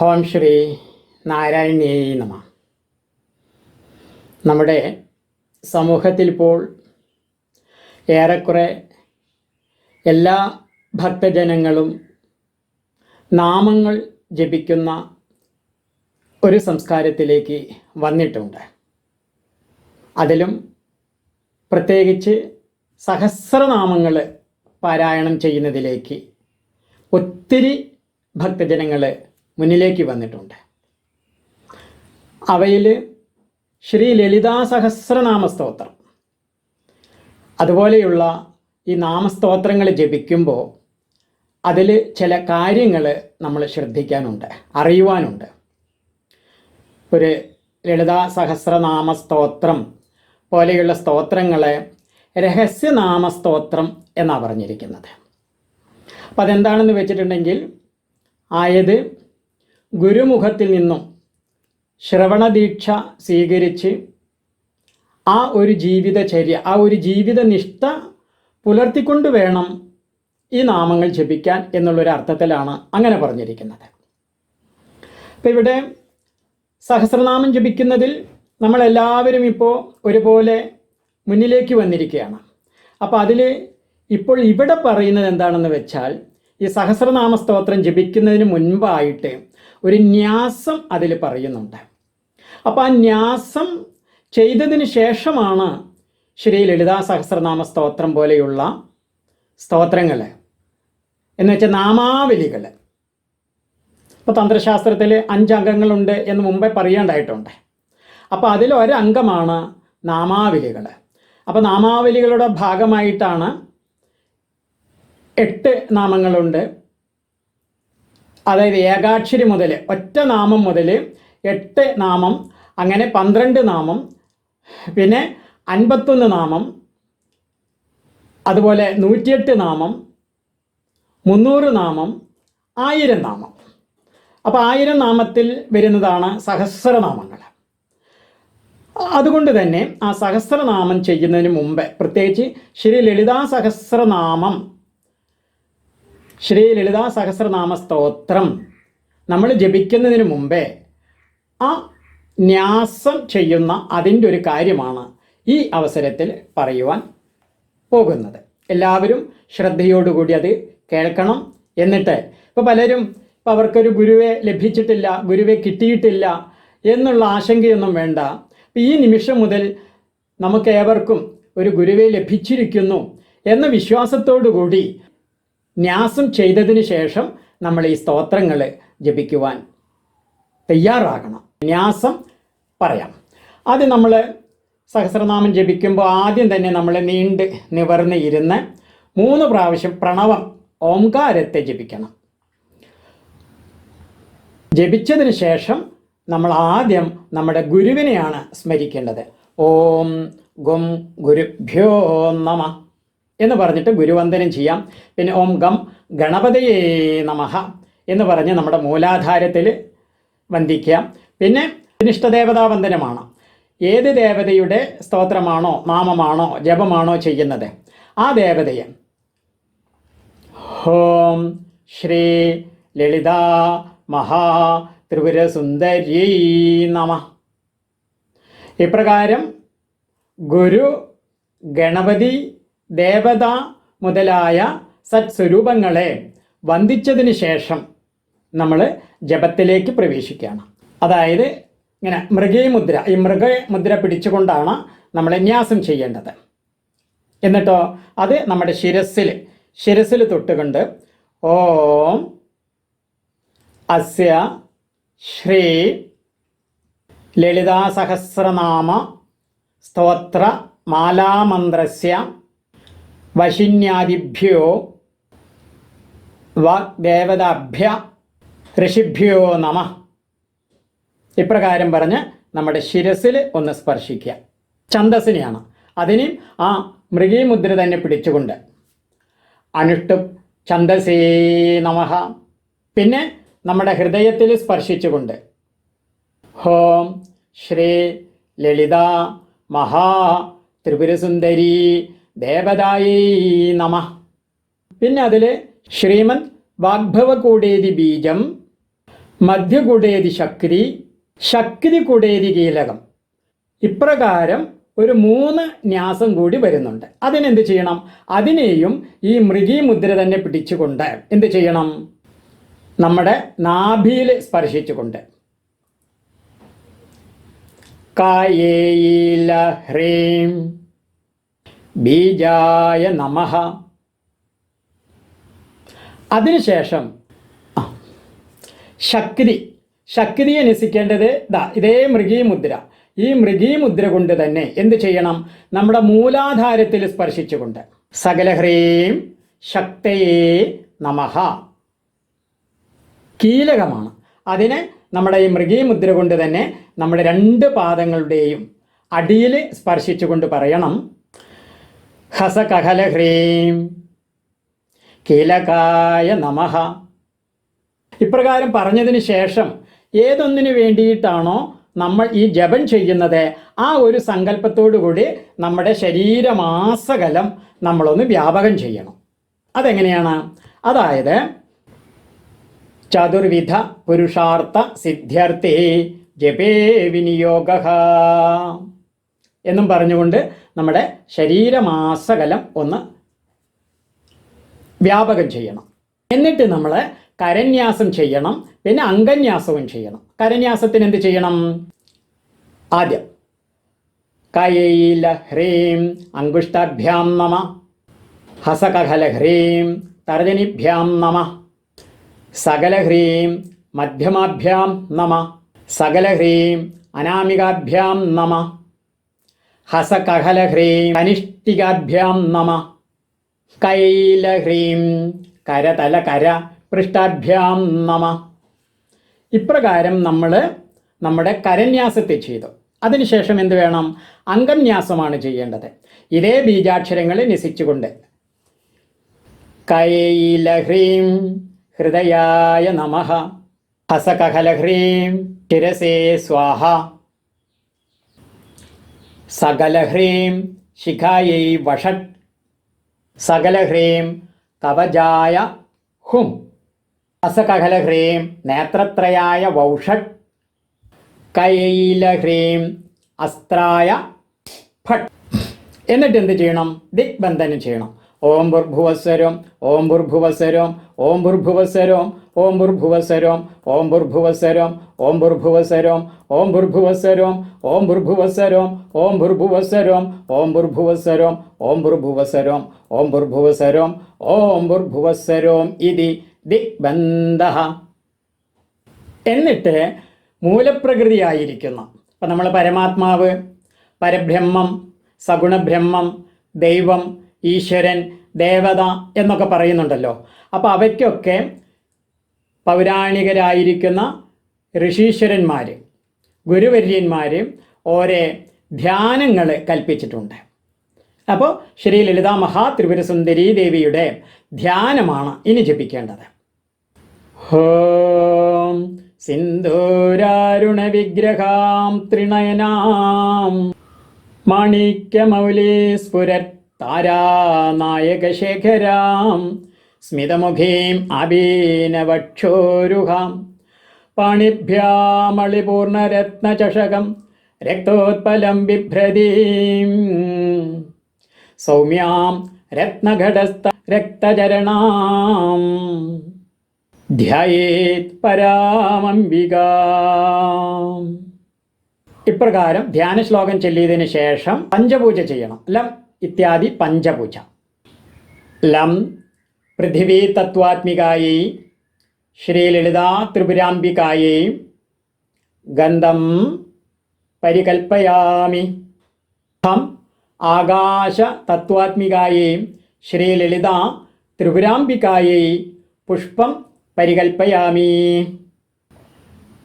Home Shri നാരായണീയ നമ. നമ്മുടെ സമൂഹത്തിൽ ഇപ്പോൾ ഏറെക്കുറെ എല്ലാ ഭക്തജനങ്ങളും നാമങ്ങൾ ജപിക്കുന്ന ഒരു സംസ്കാരത്തിലേക്ക് വന്നിട്ടുണ്ട്. അതിലും പ്രത്യേകിച്ച് സഹസ്രനാമങ്ങൾ പാരായണം ചെയ്യുന്നതിലേക്ക് ഒത്തിരി ഭക്തജനങ്ങൾ മുന്നിലേക്ക് വന്നിട്ടുണ്ട്. അവയിൽ ശ്രീ ലളിതാ സഹസ്രനാമ സ്തോത്രം. അതുപോലെയുള്ള ഈ നാമസ്തോത്രങ്ങൾ ജപിക്കുമ്പോൾ അതിൽ ചില കാര്യങ്ങൾ നമ്മൾ ശ്രദ്ധിക്കാനുണ്ട് അറിയുവാനുണ്ട്. ഒരു ലളിതാ സഹസ്രനാമ സ്തോത്രം പോലെയുള്ള സ്തോത്രങ്ങളെ രഹസ്യനാമ സ്തോത്രം എന്നാണ് പറഞ്ഞിരിക്കുന്നത്. അപ്പം അതെന്താണെന്ന് വെച്ചിട്ടുണ്ടെങ്കിൽ ആയത് ഗുരുമുഖത്തിൽ നിന്നും ശ്രവണദീക്ഷ സ്വീകരിച്ച് ആ ഒരു ജീവിതചര്യ ആ ഒരു ജീവിതനിഷ്ഠ പുലർത്തിക്കൊണ്ട് വേണം ഈ നാമങ്ങൾ ജപിക്കാൻ എന്നുള്ളൊരു അർത്ഥത്തിലാണ് അങ്ങനെ പറഞ്ഞിരിക്കുന്നത്. അപ്പം ഇവിടെ സഹസ്രനാമം ജപിക്കുന്നതിൽ നമ്മളെല്ലാവരും ഇപ്പോൾ ഒരുപോലെ മുന്നിലേക്ക് വന്നിരിക്കുകയാണ്. അപ്പോൾ അതിൽ ഇപ്പോൾ ഇവിടെ പറയുന്നത് എന്താണെന്ന് വെച്ചാൽ ഈ സഹസ്രനാമ സ്തോത്രം ജപിക്കുന്നതിന് മുൻപായിട്ട് ഒരു ന്യാസം അതിൽ പറയുന്നുണ്ട്. അപ്പോൾ ആ ന്യാസം ചെയ്തതിന് ശേഷമാണ് ശ്രീ ലളിതാ സഹസ്രനാമ സ്തോത്രം പോലെയുള്ള സ്തോത്രങ്ങൾ എന്ന് വെച്ചാൽ നാമാവലികൾ ഇപ്പോൾ തന്ത്രശാസ്ത്രത്തിൽ അഞ്ച് അംഗങ്ങളുണ്ട് എന്ന് മുമ്പേ പറയേണ്ടായിട്ടുണ്ട്. അപ്പോൾ അതിൽ ഒരംഗമാണ് നാമാവലികൾ അപ്പോൾ നാമാവലികളുടെ ഭാഗമായിട്ടാണ് എട്ട് നാമങ്ങളുണ്ട്. അതായത് ഏകാക്ഷരി മുതൽ ഒറ്റ നാമം മുതൽ എട്ട് നാമം അങ്ങനെ പന്ത്രണ്ട് നാമം പിന്നെ അൻപത്തൊന്ന് നാമം അതുപോലെ നൂറ്റിയെട്ട് നാമം മുന്നൂറ് നാമം ആയിരം നാമം. അപ്പോൾ ആയിരം നാമത്തിൽ വരുന്നതാണ് സഹസ്രനാമങ്ങൾ അതുകൊണ്ട് തന്നെ ആ സഹസ്രനാമം ചെയ്യുന്നതിന് മുമ്പ് പ്രത്യേകിച്ച് ശ്രീ ലളിതാ സഹസ്രനാമം ശ്രീ ലളിതാ സഹസ്രനാമ സ്തോത്രം. നമ്മൾ ജപിക്കുന്നതിന് മുമ്പേ ആ ന്യാസം ചെയ്യുന്ന അതിന്റെ ഒരു കാര്യമാണ് ഈ അവസരത്തിൽ പറയുവാൻ പോകുന്നത്. എല്ലാവരും ശ്രദ്ധയോടുകൂടി അത് കേൾക്കണം എന്നിട്ട് ഇപ്പോൾ പലരും ഇപ്പോൾ അവർക്കൊരു ഗുരുവെ ലഭിച്ചിട്ടില്ല ഗുരുവെ കിട്ടിയിട്ടില്ല എന്നുള്ള ആശങ്കയൊന്നും വേണ്ട. ഈ നിമിഷം മുതൽ നമുക്ക് ഏവർക്കും ഒരു ഗുരുവെ ലഭിച്ചിരിക്കുന്നു എന്ന വിശ്വാസത്തോടു കൂടി ന്യാസം ചെയ്തതിന് ശേഷം നമ്മൾ ഈ സ്തോത്രങ്ങൾ ജപിക്കുവാൻ തയ്യാറാകണം. ന്യാസം പറയാം. അത് നമ്മൾ സഹസ്രനാമം ജപിക്കുമ്പോൾ ആദ്യം തന്നെ നമ്മൾ നീണ്ട് നിവർന്ന് ഇരുന്ന് മൂന്ന് പ്രാവശ്യം പ്രണവം ഓംകാരത്തെ ജപിക്കണം. ജപിച്ചതിന് ശേഷം നമ്മൾ ആദ്യം നമ്മുടെ ഗുരുവിനെയാണ് സ്മരിക്കേണ്ടത്. ഓം ഗും ഗുരുഭ്യോ നമ. എന്ന് പറഞ്ഞിട്ട് ഗുരുവന്ദനം ചെയ്യാം. പിന്നെ ഓം ഗം ഗണപതയേ നമഹ എന്ന് പറഞ്ഞ് നമ്മുടെ മൂലാധാരത്തിൽ വന്ദിക്കാം. പിന്നെ ഇഷ്ടദേവതാ വന്ദനമാണ്. ഏത് ദേവതയുടെ സ്തോത്രമാണോ നാമമാണോ ജപമാണോ ചെയ്യുന്നത്? ആ ദേവതയെ ഹോം ശ്രീ ലളിത മഹാ ത്രിപുരസുന്ദരീ നമ. ഇപ്രകാരം ഗുരു ഗണപതി ദേവത മുതലായ സത്സ്വരൂപങ്ങളെ വന്ദിച്ചതിന് ശേഷം നമ്മൾ ജപത്തിലേക്ക് പ്രവേശിക്കുകയാണ്. അതായത് ഇങ്ങനെ മൃഗീമുദ്ര ഈ മൃഗമുദ്ര പിടിച്ചുകൊണ്ടാണ് നമ്മൾ ന്യാസം ചെയ്യേണ്ടത്. എന്നിട്ടോ അത് നമ്മുടെ ശിരസിൽ ശിരസിൽ തൊട്ടുകൊണ്ട് ഓം അസ്യ ശ്രീ ലളിതാ സഹസ്രനാമ സ്തോത്ര മാലാമന്ത്രസ്യ വശിന്യാദിഭ്യോ വാഗ്ദേവതാഭ്യ ഋഷിഭ്യോ നമ. ഇപ്രകാരം പറഞ്ഞ് നമ്മുടെ ശിരസിൽ ഒന്ന് സ്പർശിക്കുക. ഛന്തസ്സിനെയാണ് അതിന് ആ മൃഗീമുദ്ര തന്നെ പിടിച്ചുകൊണ്ട് അനുഷ്ഠു ഛന്തസേ നമ. പിന്നെ നമ്മുടെ ഹൃദയത്തിൽ സ്പർശിച്ചുകൊണ്ട് ഹോം ശ്രീ ലളിത മഹാ ത്രിപുരസുന്ദരി ദേവതായേ നമ. പിന്നെ അതിൽ ശ്രീമദ് വാഗ്ഭവകൂടേതി ബീജം മധ്യകുടേതി ശക്തി ശക്തി കുടേതി കീലകം. ഇപ്രകാരം ഒരു മൂന്ന് ന്യാസം കൂടി വരുന്നുണ്ട്. അതിനെന്ത് ചെയ്യണം? അതിനെയും ഈ മൃഗീ മുദ്ര തന്നെ പിടിച്ചുകൊണ്ട് എന്ത് ചെയ്യണം? നമ്മുടെ നാഭിയിൽ സ്പർശിച്ചുകൊണ്ട്. കായേയില ഹ്രീം ബീജായ നമഃ. അതിനുശേഷം ശക്തി ശക്തി നസിക്കേണ്ടത് ദാ ഇതേ മൃഗീ മുദ്ര ഈ മൃഗീ മുദ്ര കൊണ്ട് തന്നെ എന്ത് ചെയ്യണം? നമ്മുടെ മൂലാധാരത്തിൽ സ്പർശിച്ചുകൊണ്ട്. സകലഹ്രീം ശക്തയേ നമഃ. കീലകമാണ്. അതിനെ നമ്മുടെ ഈ മൃഗീ മുദ്ര കൊണ്ട് തന്നെ നമ്മുടെ രണ്ട് പാദങ്ങളുടെയും അടിയിൽ സ്പർശിച്ചുകൊണ്ട് പറയണം. ഹസകഹലഹ്രീം. കീലകായ നമഃ. ഇപ്രകാരം പറഞ്ഞതിന് ശേഷം ഏതൊന്നിനു വേണ്ടിയിട്ടാണോ നമ്മൾ ഈ ജപം ചെയ്യുന്നത് ആ ഒരു സങ്കല്പത്തോടു കൂടി നമ്മുടെ ശരീരമാസകലം നമ്മളൊന്ന് വ്യാപകം ചെയ്യണം. അതെങ്ങനെയാണ്? അതായത് ചതുർവിധ പുരുഷാർത്ഥ സിദ്ധ്യർത്ഥേ ജപേ വിനിയോഗ. എന്നും പറഞ്ഞുകൊണ്ട് നമ്മുടെ ശരീരമാസകലം ഒന്ന് വ്യാപകം ചെയ്യണം. എന്നിട്ട് നമ്മൾ കരന്യാസം ചെയ്യണം പിന്നെ അംഗന്യാസവും ചെയ്യണം. കരന്യാസത്തിന് എന്ത് ചെയ്യണം? ആദ്യം കയൈല ഹ്രീം അങ്കുഷ്ടാഭ്യാം നമ ഹസകഹല ഹ്രീം തർജനിഭ്യാം നമ സകല ഹ്രീം മധ്യമാഭ്യാം നമ സകല ഹ്രീം അനാമികാഭ്യാം നമ. ഹസകഹലഹ്രീം കനിഷ്ഠികാഭ്യാം നമ. കൈലഹ്രീം കരതല കര പൃഷ്ടാഭ്യാം നമ. ഇപ്രകാരം നമ്മൾ നമ്മുടെ കരന്യാസത്തെ ചെയ്തു. അതിനുശേഷം എന്ത് വേണം? അംഗന്യാസമാണ് ചെയ്യേണ്ടത്. ഇതേ ബീജാക്ഷരങ്ങളെ നിസിച്ചുകൊണ്ട് കൈലഹ്രീം ഹൃദയായ നമ. ഹസകഹലഹ്രീം ശിരസേ സ്വാഹ. സകലഹ്രീം ശിഖായൈ വഷട്ട് സകലഹ്രീം കവചായ ഹും. അസകഹലഹ്രീം നേത്രത്രയായ വൗഷട് കൈലഹ്രീം അസ്ത്രായ ഭട്ട്. എന്നിട്ട് എന്ത് ചെയ്യണം? ദിഗ്ബന്ധനം ചെയ്യണം. ഓം ഭുർഭുവസ്വരം ഓം ഭുർഭുവസ്വരം ഓം ഭുർഭുവസ്വരം ഓം ഭുർഭുവസരോം ഓം ഭുർഭുവസരോം ഓം ഭുർഭുവസരോം ഓം ഭുർഭുവസരോം ഓം ഭുർഭുവസരോം ഓം ഭുർഭുവസരോം ഓം ഭുർഭുവസരോം ഓം ഭുർഭുവസരോം ഓം ഭുർഭുവസരോം ഓം ഭുർഭുവസരോം ഇതി ദിഗ്ബന്ധ എന്നിട്ട് മൂലപ്രകൃതിയായിരിക്കുന്ന അപ്പം നമ്മൾ പരമാത്മാവ് പരബ്രഹ്മം സഗുണബ്രഹ്മം ദൈവം ഈശ്വരൻ ദേവത എന്നൊക്കെ പറയുന്നുണ്ടല്ലോ അപ്പോൾ അവയ്ക്കൊക്കെ പൗരാണികരായിരിക്കുന്ന ഋഷീശ്വരന്മാർ ഗുരുവര്യന്മാർ ഓരോ ധ്യാനങ്ങൾ കൽപ്പിച്ചിട്ടുണ്ട്. അപ്പോൾ ശ്രീ ലളിതാ മഹാ ത്രിപുരസുന്ദരി ദേവിയുടെ ധ്യാനമാണ് ഇനി ജപിക്കേണ്ടത്. ഹോം സിന്ദൂരാരുണ വിഗ്രഹാം ത്രിണയനാം മാണിക്യമൗലി സ്ഫുരത് താരാനായകശേഖരാം സ്മിതമുഖീം അബീനവക്ഷോരുഹാം പാണിഭ്യാമളിപൂർണരത്നചഷകം രക്തോത്പലം ബിഭ്രതീം. സൗമ്യാം രത്നഘടസ്ഥ രക്തചരണാം. ധ്യായേത് പരാമംബിക. ഇപ്രകാരം ധ്യാന ശ്ലോകം ചൊല്ലിയതിനു ശേഷം പഞ്ചപൂജ ചെയ്യണം. ലം ഇത്യാദി പഞ്ചപൂജ. ലം പൃഥിവീ തത്വാത്മികായൈ ശ്രീലളിതാ ത്രിപുരാംബികായൈ. ഗന്ധം പരികൽപ്പയാമി. ഹം ആകാശ തത്വാത്മികായൈ ശ്രീലളിതാ ത്രിപുരാംബികായൈ പുഷ്പം പരികൽപ്പയാമി.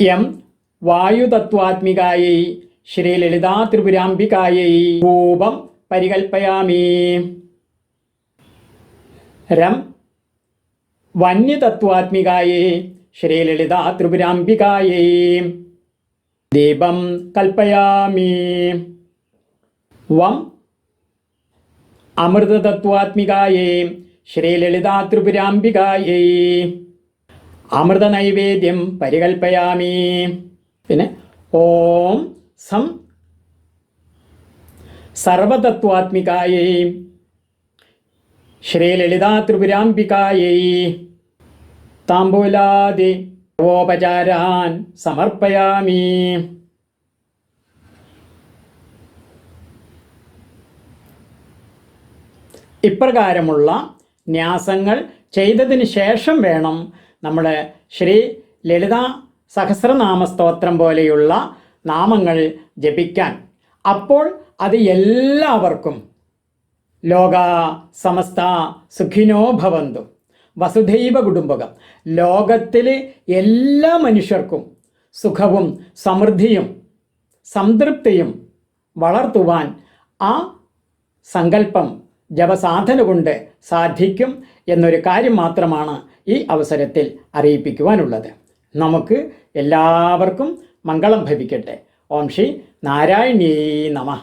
എം വായുതത്വാത്മികായൈ ശ്രീലളിതാ ത്രിപുരാംബികായൈ ഭൂപം പരികൽപ്പയാമി. രം വന്യതത്വാത്മികായൈ ശ്രീലളിതാ ത്രിപുരാംബികായേ. ദീപം കൽപ്പയാമി. വം അമൃതതത്വാത്മികായേ ശ്രീലളിതാ ത്രിപുരാംബികായേ. അമൃത നൈവേദ്യം പരികൽപ്പയാമി. പിന്നെ ഓം സം സർവതത്വാത്മികായൈ ശ്രീലളിതാ ത്രിപുരാംബികായൈ താംബൂലാദി സർവോപചാരാൻ സമർപ്പയാമി. ഇപ്രകാരമുള്ള ന്യാസങ്ങൾ ചെയ്തതിന് ശേഷം വേണം നമ്മൾ ശ്രീ ലളിത സഹസ്രനാമ സ്തോത്രം പോലെയുള്ള നാമങ്ങൾ ജപിക്കാൻ. അപ്പോൾ അത് എല്ലാവർക്കും ലോക സമസ്ത സുഖിനോ ഭവന്തു. വസുധൈവ കുടുംബകം. ലോകത്തിലെ എല്ലാ മനുഷ്യർക്കും സുഖവും സമൃദ്ധിയും സംതൃപ്തിയും വളർത്തുവാൻ ആ സങ്കല്പം ജപസാധന കൊണ്ട് സാധിക്കും എന്നൊരു കാര്യം മാത്രമാണ് ഈ അവസരത്തിൽ അറിയിപ്പിക്കുവാനുള്ളത്. നമുക്ക് എല്ലാവർക്കും മംഗളം ഭവിക്കട്ടെ. ഓം ശ്രീ നാരായണീ നമ.